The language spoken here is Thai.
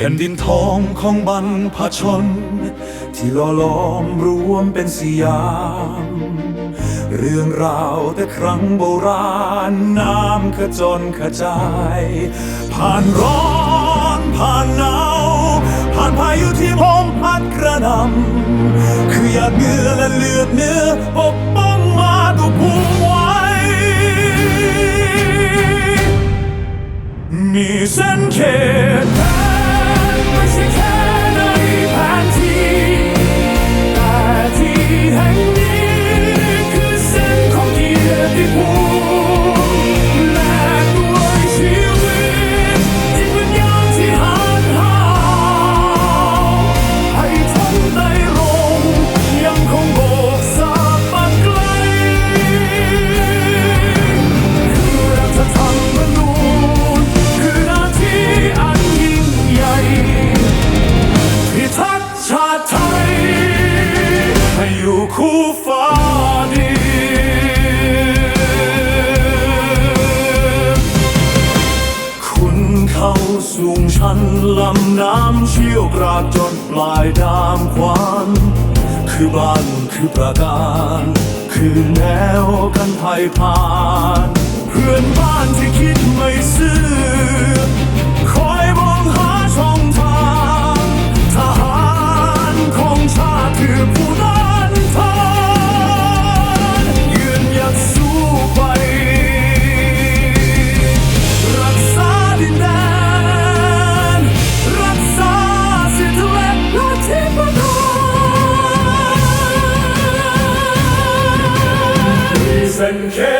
แผ่นดินทองของบรรพชน ที่ล่อล้อมรวมเป็นสยาม เรื่องราวแต่ครั้งโบราณน้ำขจรขจาย ผ่านร้อนผ่านหนาวผ่านพายุที่ลมพัดกระหน่ำคือหยาดเหงื่อและเลือดเนื้อ เขาสูงชันลำน้ำเชี่ยวกราดจนปลายดามควานคือบ้านคือประการ คือแนวกันภัยผ่าน เพื่อนบ้านที่คิดไม่ซื่อ Jim.